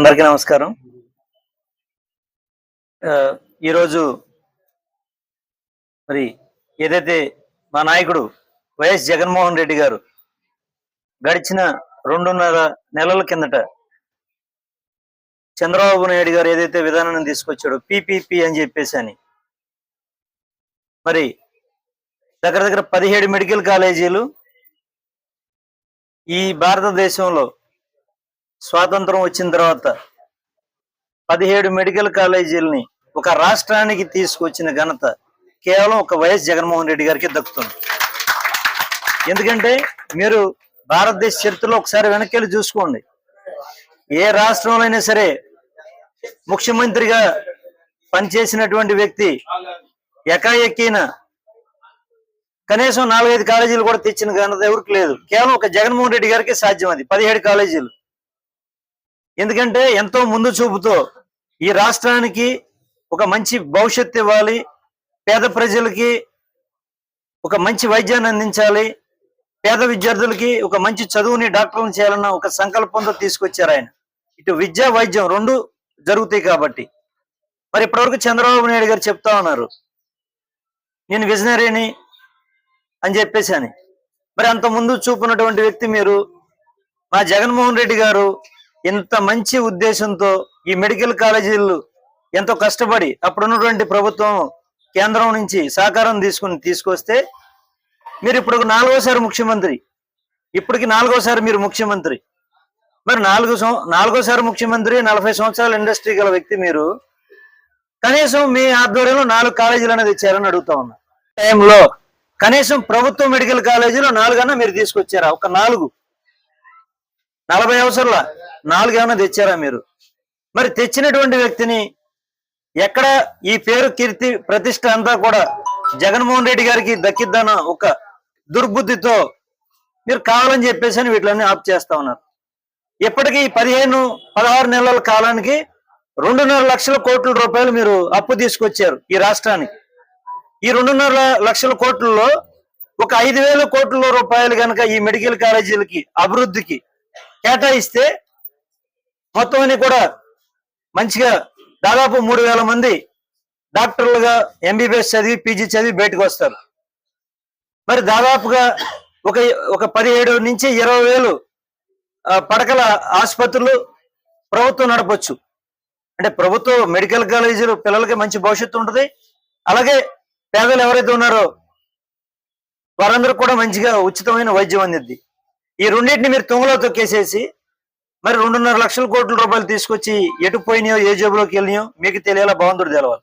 అందరికీ నమస్కారం. ఈరోజు మరి ఏదైతే మా నాయకుడు వైఎస్ జగన్మోహన్ రెడ్డి గారు గడిచిన రెండున్నర నెలల కిందట చంద్రబాబు నాయుడు గారు ఏదైతే విధానాన్ని తీసుకొచ్చాడో పిపిపి అని చెప్పేసి అని మరి దగ్గర దగ్గర పదిహేడు మెడికల్ కాలేజీలు ఈ భారతదేశంలో స్వాతంత్రం వచ్చిన తర్వాత పదిహేడు మెడికల్ కాలేజీలని ఒక రాష్ట్రానికి తీసుకొచ్చిన ఘనత కేవలం ఒక వైఎస్ జగన్మోహన్ రెడ్డి గారికి దక్కుతుంది. ఎందుకంటే మీరు భారతదేశ చరిత్రలో ఒకసారి వెనక్కి వెళ్ళి చూసుకోండి. ఏ రాష్ట్రంలో అయినా సరే ముఖ్యమంత్రిగా పనిచేసినటువంటి వ్యక్తి ఎకాఎక్కిన కనీసం నాలుగైదు కాలేజీలు కూడా తెచ్చిన ఘనత ఎవరికి లేదు. కేవలం ఒక జగన్మోహన్ రెడ్డి గారికి సాధ్యం అది. పదిహేడు కాలేజీలు. ఎందుకంటే ఎంతో ముందు చూపుతో ఈ రాష్ట్రానికి ఒక మంచి భవిష్యత్తు ఇవ్వాలి పేద ప్రజలకి ఒక మంచి వైద్యాన్ని అందించాలి పేద విద్యార్థులకి ఒక మంచి చదువుని డాక్టర్లను చేయాలన్న ఒక సంకల్పంతో తీసుకొచ్చారు ఆయన. ఇటు విద్య వైద్యం రెండు జరుగుతాయి కాబట్టి. మరి ఇప్పటివరకు చంద్రబాబు నాయుడు గారు చెప్తా ఉన్నారు. నేను విజనరీని అని చెప్పేసి అని. మరి అంత ముందు చూపున్నటువంటి వ్యక్తి మీరు మా జగన్మోహన్ రెడ్డి గారు ఇంత మంచి ఉద్దేశంతో ఈ మెడికల్ కాలేజీలు ఎంతో కష్టపడి అప్పుడున్నటువంటి ప్రభుత్వం కేంద్రం నుంచి సహకారం తీసుకుని తీసుకొస్తే మీరు ఇప్పుడు నాలుగోసారి ముఖ్యమంత్రి. ఇప్పటికి నాలుగోసారి మీరు ముఖ్యమంత్రి. మరి నాలుగు నాలుగోసారి ముఖ్యమంత్రి నలభై సంవత్సరాల ఇండస్ట్రీ గల వ్యక్తి మీరు. కనీసం మీ ఆధ్వర్యంలో నాలుగు కాలేజీలు అనేది ఇచ్చారని అడుగుతా ఉన్నా. టైంలో కనీసం ప్రభుత్వ మెడికల్ కాలేజీలో నాలుగన్నా మీరు తీసుకొచ్చారా? ఒక నాలుగు. నలభై అవసరాల? నాలుగు ఏమైనా తెచ్చారా మీరు? మరి తెచ్చినటువంటి వ్యక్తిని ఎక్కడ ఈ పేరు కీర్తి ప్రతిష్ట అంతా కూడా జగన్మోహన్ రెడ్డి గారికి దక్కిద్దన్న ఒక దుర్బుద్ధితో మీరు కావాలని చెప్పేసి అని వీటిలన్నీ ఆప్ చేస్తా ఉన్నారు. ఇప్పటికీ పదిహేను పదహారు నెలల కాలానికి రెండున్నర లక్షల కోట్ల రూపాయలు మీరు అప్పు తీసుకొచ్చారు ఈ రాష్ట్రానికి. ఈ రెండున్నర లక్షల కోట్లలో ఒక ఐదు వేల కోట్ల రూపాయలు కనుక ఈ మెడికల్ కాలేజీలకి అభివృద్ధికి కేటాయిస్తే మొత్తం అన్ని కూడా మంచిగా దాదాపు మూడు వేల మంది డాక్టర్లుగా ఎంబీబీఎస్ చదివి పీజీ చదివి బయటకు వస్తారు. మరి దాదాపుగా ఒక ఒక పదిహేడు నుంచి ఇరవై వేలు పడకల ఆసుపత్రులు ప్రభుత్వం నడపచ్చు. అంటే ప్రభుత్వ మెడికల్ కాలేజీలు పిల్లలకి మంచి భవిష్యత్తు ఉంటుంది. అలాగే పేదలు ఎవరైతే ఉన్నారో వారందరూ కూడా మంచిగా ఉచితమైన వైద్యం అందిద్ది. ఈ రెండింటిని మీరు తుంగలో తొక్కేసేసి మరి రెండున్నర లక్షల కోట్ల రూపాయలు తీసుకొచ్చి ఎటు పోయినాయో ఏ జేబులోకి వెళ్ళినాయో మీకు తెలియాలా? బాగుందరు తెలవాలి.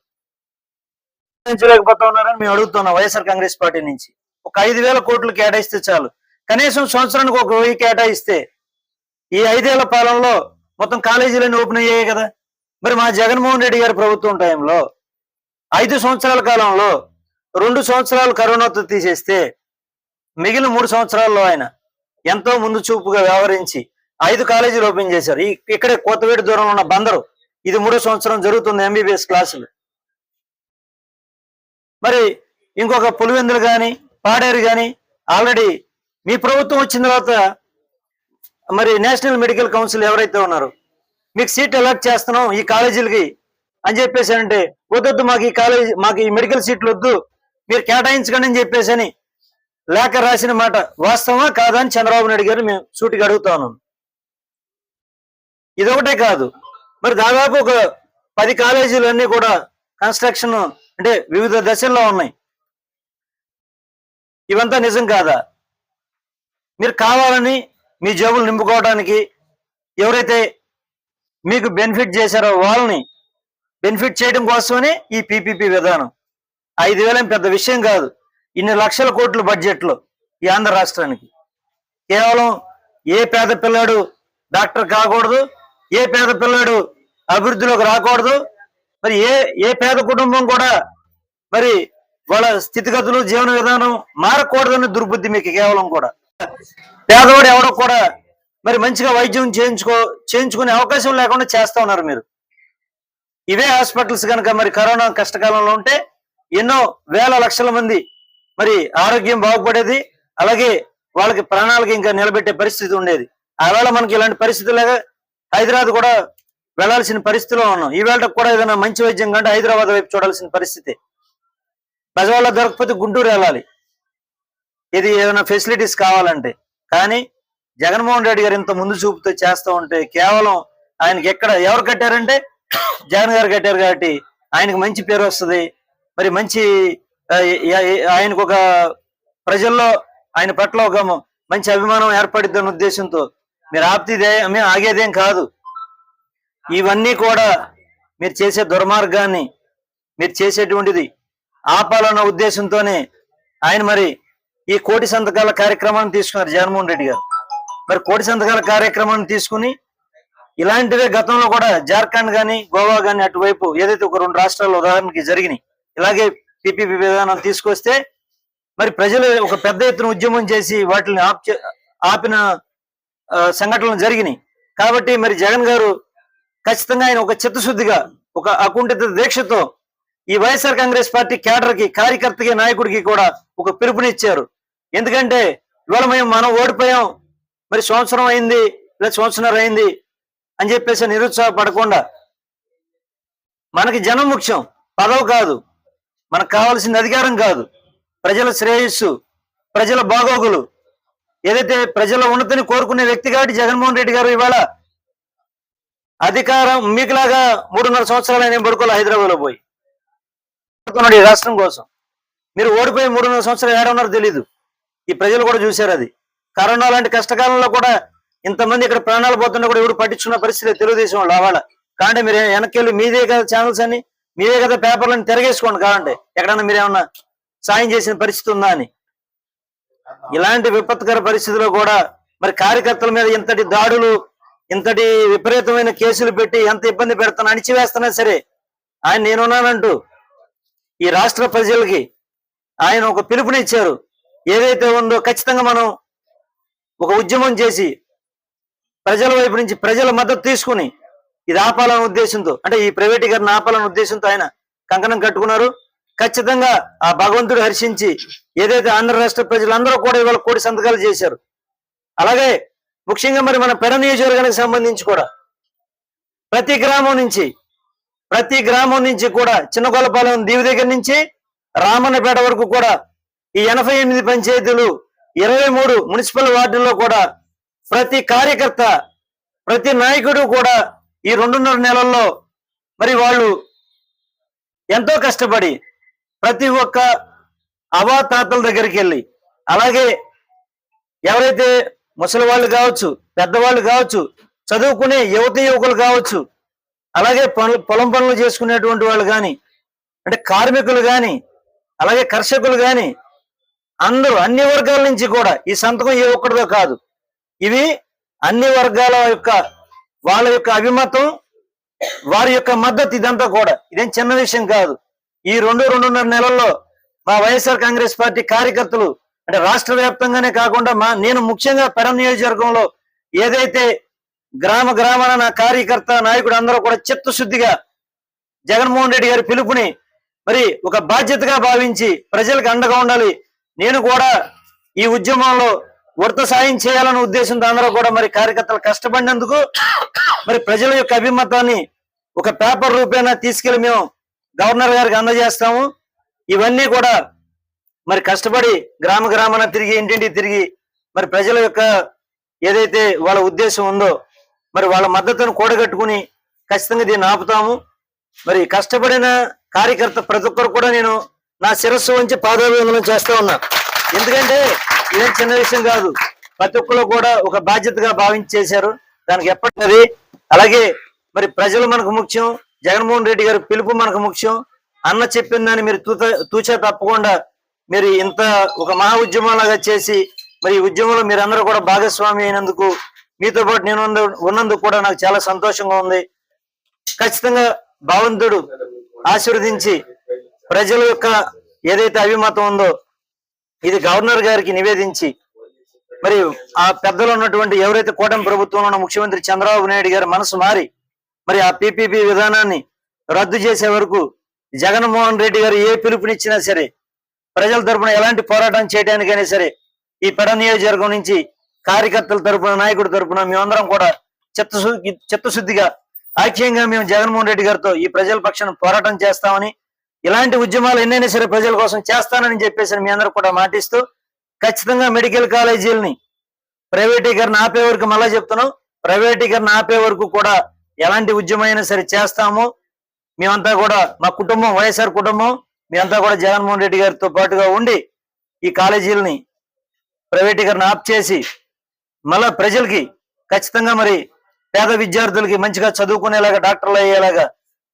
లేకపోతా ఉన్నారని మేము అడుగుతున్నాం వైఎస్ఆర్ కాంగ్రెస్ పార్టీ నుంచి. ఒక ఐదు వేల కోట్లు కేటాయిస్తే చాలు. కనీసం సంవత్సరానికి ఒక వెయ్యి కేటాయిస్తే ఈ ఐదేళ్ళ పాలనలో మొత్తం కాలేజీలన్నీ ఓపెన్ అయ్యాయి కదా. మరి మా జగన్మోహన్ రెడ్డి గారి ప్రభుత్వం టైంలో ఐదు సంవత్సరాల కాలంలో రెండు సంవత్సరాలు కరోనాతో తీసేస్తే మిగిలిన మూడు సంవత్సరాల్లో ఆయన ఎంతో ముందు చూపుగా వ్యవహరించి ఐదు కాలేజీలు ఓపెన్ చేశారు. ఈ- ఇక్కడే కొత్తవేటి దూరంలో ఉన్న బందరు. ఇది మూడో సంవత్సరం జరుగుతుంది ఎంబీబీఎస్ క్లాసులు. మరి ఇంకొక పులివెందులు కానీ పాడేరు కానీ ఆల్రెడీ మీ ప్రభుత్వం వచ్చిన తర్వాత మరి నేషనల్ మెడికల్ కౌన్సిల్ ఎవరైతే ఉన్నారో మీకు సీట్ అలాట్ చేస్తున్నాం ఈ కాలేజీలకి అని చెప్పేసి అంటే వద్దొద్దు మాకు ఈ కాలేజీ మాకు ఈ మెడికల్ సీట్లు వద్దు మీరు కేటాయించకండి అని చెప్పేసి అని లేఖ రాసిన మాట వాస్తవమా కాదా అని చంద్రబాబు నాయుడు గారు మేము సూటిగా అడుగుతా ఉన్నాం. ఇదొకటే కాదు. మరి దాదాపు ఒక పది కాలేజీలు కూడా కన్స్ట్రక్షన్ అంటే వివిధ దశల్లో ఉన్నాయి. ఇవంతా నిజం కాదా? మీరు కావాలని మీ జేబులు నింపుకోవడానికి ఎవరైతే మీకు బెనిఫిట్ చేశారో వాళ్ళని బెనిఫిట్ చేయడం కోసమనే ఈ పీపీపీ విధానం. ఐదు వేలేం పెద్ద విషయం కాదు. ఇన్ని లక్షల కోట్ల బడ్జెట్లు ఈ ఆంధ్ర రాష్ట్రానికి. కేవలం ఏ పేద పిల్లాడు డాక్టర్ కాకూడదు ఏ పేద పిల్లాడు అభివృద్ధిలోకి రాకూడదు మరి ఏ ఏ పేద కుటుంబం కూడా మరి వాళ్ళ స్థితిగతులు జీవన విధానం మారకూడదనే దుర్బుద్ధి మీకు కేవలం కూడా. పేదవాడు ఎవడో కూడా మరి మంచిగా వైద్యం చేయించుకో చేయించుకునే అవకాశం లేకుండా చేస్తా ఉన్నారు మీరు. ఇవే హాస్పిటల్స్ కనుక మరి కరోనా కష్టకాలంలో ఉంటే ఎన్నో వేల లక్షల మంది మరి ఆరోగ్యం బాగుపడేది అలాగే వాళ్ళకి ప్రాణాలకి ఇంకా నిలబెట్టే పరిస్థితి ఉండేది. ఆవేళ మనకి ఇలాంటి పరిస్థితి హైదరాబాద్ కూడా వెళ్ళాల్సిన పరిస్థితిలో ఉన్నాం. ఈ కూడా ఏదైనా మంచి వైద్యం కంటే హైదరాబాద్ వైపు చూడాల్సిన పరిస్థితి. బెజవాడ దొరకకపోతే గుంటూరు వెళ్ళాలి. ఇది ఏదైనా ఫెసిలిటీస్ కావాలంటే. కానీ జగన్మోహన్ రెడ్డి గారు ఇంత ముందు చూపుతో చేస్తూ ఉంటే కేవలం ఆయనకి ఎక్కడ ఎవరు కట్టారంటే? జగన్ గారు కట్టారు కాబట్టి ఆయనకు మంచి పేరు వస్తుంది. మరి మంచి ఆయనకు ఒక ప్రజల్లో ఆయన పట్ల ఒక మంచి అభిమానం ఏర్పడిద్దన్న ఉద్దేశంతో మీరు ఆపితే మేము ఆగేదేం కాదు. ఇవన్నీ కూడా మీరు చేసే దుర్మార్గాన్ని మీరు చేసేటువంటిది ఆపాలన్న ఉద్దేశంతోనే ఆయన మరి ఈ కోటి సంతకాల కార్యక్రమాన్ని తీసుకున్నారు జగన్మోహన్ రెడ్డి గారు. మరి కోటి సంతకాల కార్యక్రమాన్ని తీసుకుని ఇలాంటివే గతంలో కూడా జార్ఖండ్ కానీ గోవా కానీ అటువైపు ఏదైతే ఒక రెండు రాష్ట్రాల్లో ఉదాహరణకి జరిగినాయి ఇలాగే పిపిపి విధానం తీసుకొస్తే మరి ప్రజలు ఒక పెద్ద ఎత్తున ఉద్యమం చేసి వాటిని ఆప్ ఆపిన సంఘటనలు జరిగినాయి. కాబట్టి మరి జగన్ గారు ఖచ్చితంగా ఆయన ఒక చిత్తశుద్ధిగా ఒక అకుంఠిత దీక్షతో ఈ వైఎస్ఆర్ కాంగ్రెస్ పార్టీ కేడర్కి కార్యకర్తకి నాయకుడికి కూడా ఒక పిలుపునిచ్చారు. ఎందుకంటే ఇవాళ మేము మనం ఓడిపోయాం మరి సంవత్సరం అయింది లేదా సంవత్సరం అయింది అని చెప్పేసి నిరుత్సాహపడకుండా మనకి జనం ముఖ్యం పదవి కాదు. మనకు కావాల్సిన అధికారం కాదు. ప్రజల శ్రేయస్సు ప్రజల బాగోగులు. ఏదైతే ప్రజల ఉన్నతిని కోరుకునే వ్యక్తి కాబట్టి జగన్మోహన్ రెడ్డి గారు ఇవాళ అధికారం మీకులాగా మూడున్నర సంవత్సరాలు ఆయన పడుకోవాలి హైదరాబాద్లో పోయి ఈ రాష్ట్రం కోసం. మీరు ఓడిపోయి మూడున్నర సంవత్సరాలు ఏడున్నారో తెలీదు. ఈ ప్రజలు కూడా చూశారు అది. కరోనా లాంటి కష్టకాలంలో కూడా ఇంతమంది ఇక్కడ ప్రాణాలు పోతున్నా కూడా ఎవరు పట్టించుకున్న పరిస్థితి తెలుగుదేశం వాళ్ళు అవాళ కాంటే మీరు వెనక్కి వెళ్ళి మీదే కదా ఛానల్స్ అని మీరే కదా పేపర్లను తిరగేసుకోండి కావాలంటే ఎక్కడన్నా మీరేమన్నా సాయం చేసిన పరిస్థితి ఉందా అని. ఇలాంటి విపత్కర పరిస్థితిలో కూడా మరి కార్యకర్తల మీద ఇంతటి దాడులు ఇంతటి విపరీతమైన కేసులు పెట్టి ఎంత ఇబ్బంది పెడతాను అణిచివేస్తున్నా సరే ఆయన నేనున్నానంటూ ఈ రాష్ట్ర ప్రజలకి ఆయన ఒక పిలుపునిచ్చారు. ఏదైతే ఉందో ఖచ్చితంగా మనం ఒక ఉద్యమం చేసి ప్రజల వైపు నుంచి ప్రజల మద్దతు తీసుకుని ఇది ఆపాలనే ఉద్దేశంతో అంటే ఈ ప్రైవేటీకరణ ఆపాలనే ఉద్దేశంతో ఆయన కంకణం కట్టుకున్నారు. ఖచ్చితంగా ఆ భగవంతుడు హర్షించి ఏదైతే ఆంధ్ర రాష్ట్ర ప్రజలందరూ కూడా ఇవాళ కోటి సంతకాలు చేశారు. అలాగే ముఖ్యంగా మరి మన పెడ నియోజకవర్గానికి సంబంధించి కూడా ప్రతి గ్రామం నుంచి ప్రతి గ్రామం నుంచి కూడా చిన్నగొల్లపాలెం దీవి దగ్గర నుంచి రామన్నపేట వరకు కూడా ఈ ఎనభై ఎనిమిది పంచాయతీలు ఇరవై మూడు మున్సిపల్ వార్డుల్లో కూడా ప్రతి కార్యకర్త ప్రతి నాయకుడు కూడా ఈ రెండున్నర నెలల్లో మరి వాళ్ళు ఎంతో కష్టపడి ప్రతి ఒక్క అవాతాతల దగ్గరికి వెళ్ళి అలాగే ఎవరైతే ముసలి వాళ్ళు కావచ్చు పెద్దవాళ్ళు కావచ్చు చదువుకునే యువత యువకులు కావచ్చు అలాగే పనులు పొలం పనులు చేసుకునేటువంటి వాళ్ళు కానీ అంటే కార్మికులు కానీ అలాగే కర్షకులు కానీ అందరూ అన్ని వర్గాల నుంచి కూడా ఈ సంతకం ఏ ఒక్కటిదో కాదు. ఇవి అన్ని వర్గాల యొక్క వాళ్ళ యొక్క అభిమతం వారి యొక్క మద్దతు ఇదంతా కూడా. ఇదేం చిన్న విషయం కాదు. ఈ రెండు రెండున్నర నెలల్లో మా వైఎస్ఆర్ కాంగ్రెస్ పార్టీ కార్యకర్తలు అంటే రాష్ట్ర వ్యాప్తంగానే కాకుండా మా నేను ముఖ్యంగా పెరం నియోజకవర్గంలో ఏదైతే గ్రామ గ్రామాల నా కార్యకర్త నాయకుడు అందరూ కూడా చిత్తశుద్ధిగా జగన్మోహన్ రెడ్డి గారి పిలుపుని మరి ఒక బాధ్యతగా భావించి ప్రజలకు అండగా ఉండాలి. నేను కూడా ఈ ఉద్యమంలో ఉడత సాయం చేయాలనే ఉద్దేశంతో అందరూ కూడా మరి కార్యకర్తలు కష్టపడినందుకు మరి ప్రజల యొక్క అభిమతాన్ని ఒక పేపర్ రూపేణా తీసుకెళ్ళి మేము గవర్నర్ గారికి అందజేస్తాము. ఇవన్నీ కూడా మరి కష్టపడి గ్రామ గ్రామాన తిరిగి ఇంటింటి తిరిగి మరి ప్రజల యొక్క ఏదైతే వాళ్ళ ఉద్దేశం ఉందో మరి వాళ్ళ మద్దతును కూడగట్టుకుని ఖచ్చితంగా దీన్ని ఆపుతాము. మరి కష్టపడిన కార్యకర్త ప్రతి ఒక్కరు కూడా నేను నా శిరస్సు వంచి పాదాభివందనం చేస్తా ఉన్నా. ఎందుకంటే ఇదే చిన్న విషయం కాదు. ప్రతి ఒక్కరు కూడా ఒక బాధ్యతగా భావించేశారు. దానికి ఎప్పటిది అలాగే మరి ప్రజలు మనకు ముఖ్యం. జగన్మోహన్ రెడ్డి గారి పిలుపు మనకు ముఖ్యం. అన్న చెప్పిన దాన్ని మీరు తూత తూచా తప్పకుండా మీరు ఇంత ఒక మహా ఉద్యమంలాగా చేసి మరి ఈ ఉద్యమంలో మీరందరూ కూడా భాగస్వామి అయినందుకు మీతో పాటు నేను ఉన్నందుకు కూడా నాకు చాలా సంతోషంగా ఉంది. ఖచ్చితంగా భగవంతుడు ఆశీర్వదించి ప్రజల యొక్క ఏదైతే అభిమతం ఉందో ఇది గవర్నర్ గారికి నివేదించి మరి ఆ పెద్దలు ఉన్నటువంటి ఎవరైతే కూటమి ప్రభుత్వంలో ఉన్న ముఖ్యమంత్రి చంద్రబాబు నాయుడు గారి మనసు మారి మరి ఆ పిపిపి విధానాన్ని రద్దు చేసే వరకు జగన్మోహన్ రెడ్డి గారు ఏ పిలుపునిచ్చినా సరే ప్రజల తరపున ఎలాంటి పోరాటం చేయడానికైనా సరే ఈ పెడ నియోజకవర్గం నుంచి కార్యకర్తల తరపున నాయకుడి తరపున మేమందరం కూడా చిత్తశుద్ధి చిత్తశుద్ధిగా ఐక్యంగా మేము జగన్మోహన్ రెడ్డి గారితో ఈ ప్రజల పక్షాన పోరాటం చేస్తామని ఇలాంటి ఉద్యమాలు ఎన్నైనా సరే ప్రజల కోసం చేస్తానని చెప్పేసి మీ అందరూ కూడా మాటిస్తూ ఖచ్చితంగా మెడికల్ కాలేజీలని ప్రైవేటీకరణ ఆపే వరకు మళ్ళా చెప్తున్నాం. ప్రైవేటీకరణ ఆపే వరకు కూడా ఎలాంటి ఉద్యమం అయినా సరే చేస్తాము. మేమంతా కూడా మా కుటుంబం వైఎస్ఆర్ కుటుంబం మేమంతా కూడా జగన్మోహన్ రెడ్డి గారితో పాటుగా ఉండి ఈ కాలేజీలని ప్రైవేటీకరణ ఆప్ చేసి మళ్ళా ప్రజలకి ఖచ్చితంగా మరి పేద విద్యార్థులకి మంచిగా చదువుకునేలాగా డాక్టర్లు అయ్యేలాగా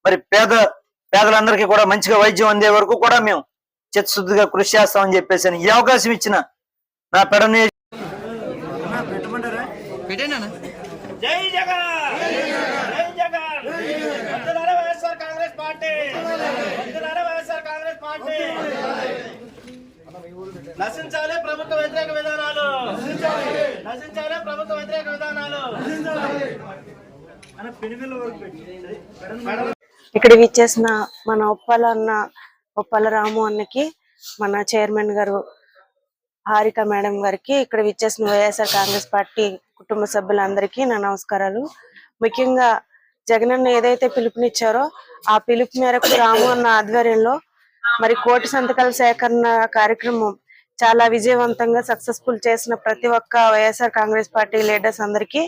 మరి పేద పేదలందరికీ కూడా మంచిగా వైద్యం అందే వరకు కూడా మేము చిత్తశుద్ధిగా కృషి చేస్తామని చెప్పేసి అని ఈ అవకాశం ఇచ్చిన నా పెడ నియోజక- జై జగన్! జై జగన్! వందలారా వైఎస్ఆర్ కాంగ్రెస్ పార్టీ! వందలారా వైఎస్ఆర్ కాంగ్రెస్ పార్టీ! నశించాలి ప్రభుత్వ వ్యతిరేక విధానాలు! నశించాలి ప్రభుత్వ వ్యతిరేక విధానాలు! ఇక్కడ విచ్చేసిన మన ఉప్పల అన్న ఉప్పల రాము అన్నకి మన చైర్మన్ గారు హారిక మేడం గారికి ఇక్కడ విచ్చేసిన వైఎస్ఆర్ కాంగ్రెస్ పార్టీ కుటుంబ సభ్యులందరికీ నా నమస్కారాలు. ముఖ్యంగా జగనన్న ఏదైతే పిలుపునిచ్చారో ఆ పిలుపు మేరకు రాము అన్న ఆధ్వర్యంలో మరి కోటి సంతకాల సేకరణ కార్యక్రమం చాలా విజయవంతంగా సక్సెస్ఫుల్ చేసిన ప్రతి ఒక్క వైఎస్ఆర్ కాంగ్రెస్ పార్టీ లీడర్స్ అందరికీ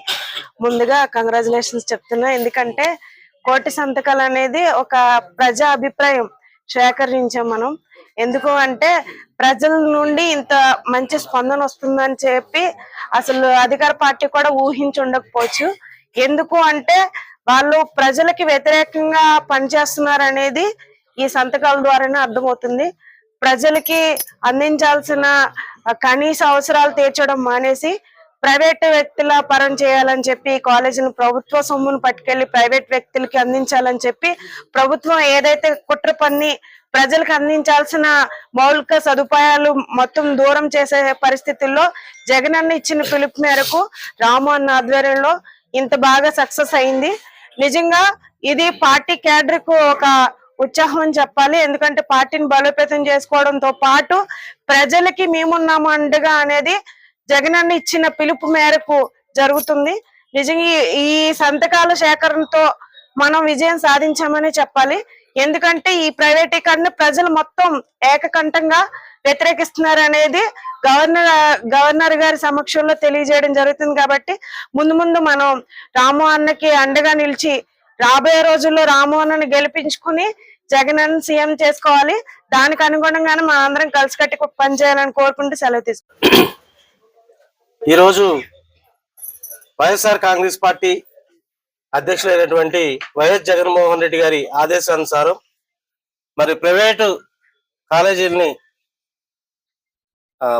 ముందుగా కంగ్రాచులేషన్స్ చెప్తున్నా. ఎందుకంటే కోటి సంతకాలు అనేది ఒక ప్రజా అభిప్రాయం సేకరించాం మనం. ఎందుకు అంటే ప్రజల నుండి ఇంత మంచి స్పందన వస్తుందని చెప్పి అసలు అధికార పార్టీ కూడా ఊహించి ఉండకపోవచ్చు. ఎందుకు అంటే వాళ్ళు ప్రజలకి వ్యతిరేకంగా పనిచేస్తున్నారు అనేది ఈ సంతకాల ద్వారానే అర్థమవుతుంది. ప్రజలకి అందించాల్సిన కనీస అవసరాలు తీర్చడం మానేసి ప్రైవేట్ వ్యక్తుల పరం చేయాలని చెప్పి కాలేజీని ప్రభుత్వ సొమ్మును పట్టుకెళ్ళి ప్రైవేట్ వ్యక్తులకి అందించాలని చెప్పి ప్రభుత్వం ఏదైతే కుట్ర పన్ని ప్రజలకు అందించాల్సిన మౌలిక సదుపాయాలు మొత్తం దూరం చేసే పరిస్థితుల్లో జగన్ అన్న ఇచ్చిన పిలుపు మేరకు రాము అన్న ఆధ్వర్యంలో ఇంత బాగా సక్సెస్ అయింది. నిజంగా ఇది పార్టీ క్యాడర్కు ఒక ఉత్సాహం అని చెప్పాలి. ఎందుకంటే పార్టీని బలోపేతం చేసుకోవడంతో పాటు ప్రజలకి మేమున్నాము అండగా అనేది జగనన్న ఇచ్చిన పిలుపు మేరకు జరుగుతుంది. నిజంగా ఈ- సంతకాల సేకరణతో మనం విజయం సాధించామని చెప్పాలి. ఎందుకంటే ఈ ప్రైవేటీకరణ ప్రజలు మొత్తం ఏకకంఠంగా వ్యతిరేకిస్తున్నారు అనేది గవర్నర్ గవర్నర్ గారి సమక్షంలో తెలియజేయడం జరుగుతుంది కాబట్టి ముందు ముందు మనం రాము అన్నకి అండగా నిలిచి రాబోయే రోజుల్లో రాము అన్నని గెలిపించుకుని జగన్ సీఎం చేసుకోవాలి. దానికి అనుగుణంగానే మన అందరం కలిసికట్టి పనిచేయాలని కోరుకుంటూ సెలవు తీసుకుంటాం ఈరోజు వైఎస్ఆర్ కాంగ్రెస్ పార్టీ అధ్యక్షులైనటువంటి వైఎస్ జగన్మోహన్ రెడ్డి గారి ఆదేశానుసారం మరి ప్రైవేటు కాలేజీలని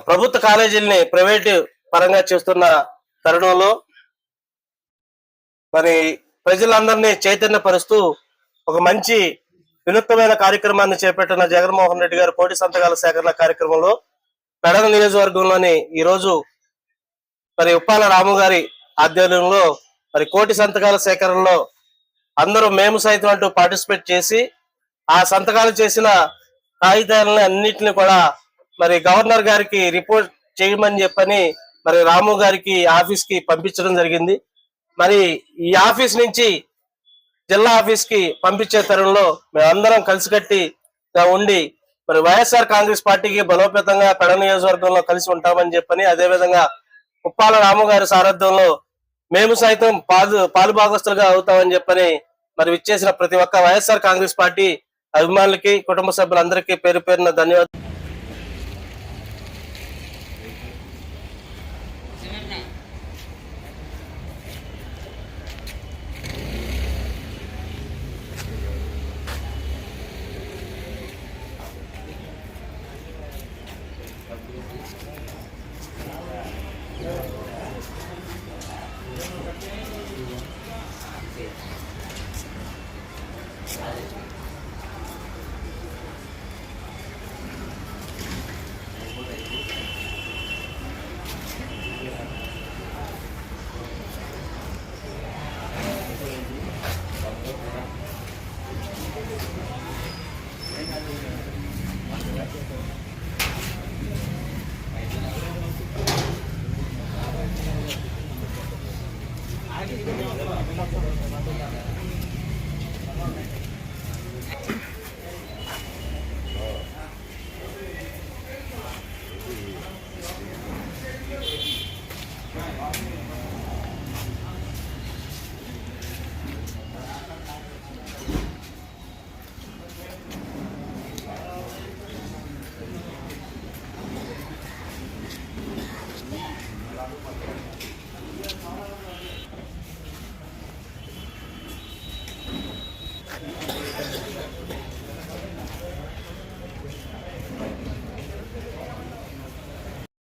ప్రభుత్వ కాలేజీలని ప్రైవేటు పరంగా చేస్తున్న తరుణంలో మరి ప్రజలందరినీ చైతన్యపరుస్తూ ఒక మంచి వినూత్నమైన కార్యక్రమాన్ని చేపట్టిన జగన్మోహన్ రెడ్డి గారు కోటి సంతకాల సేకరణ కార్యక్రమంలో పెడన నియోజకవర్గంలోని ఈ రోజు మరి ఉప్పాల రాము గారి ఆధ్వర్యంలో మరి కోటి సంతకాల సేకరణలో అందరూ మేము సైతం అంటూ పార్టిసిపేట్ చేసి ఆ సంతకాలు చేసిన కాగితాలని అన్నిటిని కూడా మరి గవర్నర్ గారికి రిపోర్ట్ చేయమని చెప్పని మరి రాము గారికి ఆఫీస్కి పంపించడం జరిగింది. మరి ఈ ఆఫీస్ నుంచి జిల్లా ఆఫీస్కి పంపించే తరుణంలో మేమందరం కలిసికట్టి ఉండి మరి వైఎస్ఆర్ కాంగ్రెస్ పార్టీకి బలోపేతంగా పెడ నియోజకవర్గంలో కలిసి ఉంటామని చెప్పని అదే కుప్పాల ఉప్పాల రాము గారి సారథ్యంలో మేము సైతం పాలు పాలు భాగస్తులుగా అవుతామని చెప్పని మరి విచ్చేసిన ప్రతి ఒక్క వైఎస్ఆర్ కాంగ్రెస్ పార్టీ అభిమానులకి కుటుంబ సభ్యులందరికీ పేరు పేరున ధన్యవాదాలు.